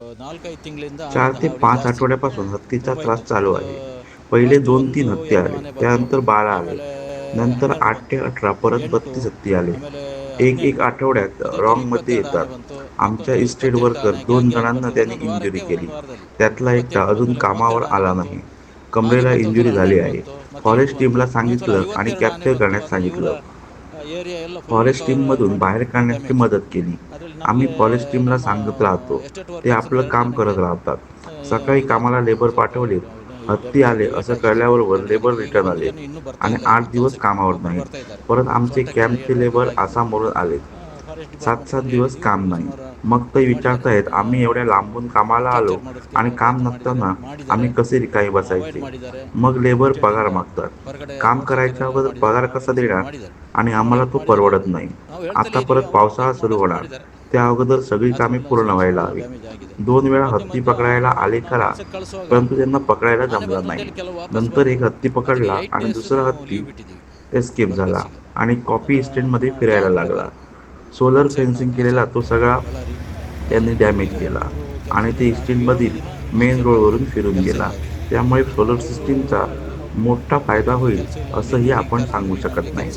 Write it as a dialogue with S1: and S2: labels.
S1: चार ते पाच आठवड्यापासून हत्तीचा त्रास चालू आहे पहिले दोन तीन हत्ती आले त्यानंतर बारा आले नंतर आठ ते अठरा परत बत्तीस हत्ती आले एक एक आठवड्यात रॉंगमध्ये येतात आमच्या इस्टेट वर्कर दोन जणांना त्याने इंजुरी केली त्यातला एकटा अजून कामावर आला नाही कमरेला इंजुरी झाली आहे फॉरेस्ट टीमला सांगितलं आणि कॅप्चर करण्यास सांगितलं फॉरेस्ट टीममधून बाहेर काढण्याची मदत केली आम्ही कॉलेज टीमला सांगत राहतो. ते आपलं काम करत राहतात. सकाळी कामाला लेबर पाठवले हत्ती आले. असं कळल्याबरोबर लेबर रिटर्न आले. आणि आठ दिवस कामावर
S2: नाही.
S1: परत आमचे कॅम्पचे लेबर आसामवरून
S2: आले
S1: सात सात दिवस काम नाही. मग ते विचारतायत आम्ही एवढ्या लांबून कामाला आलो आणि काम नसताना आम्ही कसे
S2: रिकाई
S1: बसायचे? मग लेबर पगार मागतात. काम करायच्या अगोदर पगार कसा देणार? आणि आम्हाला तो परवडत नाही. आता परत पावसाळा सुरू होणार. त्या अगोदर सगळी कामे पूर्ण व्हायला हवी. दोन वेळा हत्ती पकडायला आले खरा परंतु त्यांना पकडायला जमलं नाही. नंतर एक हत्ती पकडला आणि दुसरा हत्ती एस्केप झाला आणि कॉफी इस्टेटमध्ये फिरायला लागला. सोलर फेन्सिंग केलेला तो सगळा त्यांनी डॅमेज केला आणि ते इस्टेटमधील मेन रोडवरून फिरून गेला. त्यामुळे सोलर सिस्टीमचा मोठा फायदा होईल असंही आपण सांगू शकत नाही.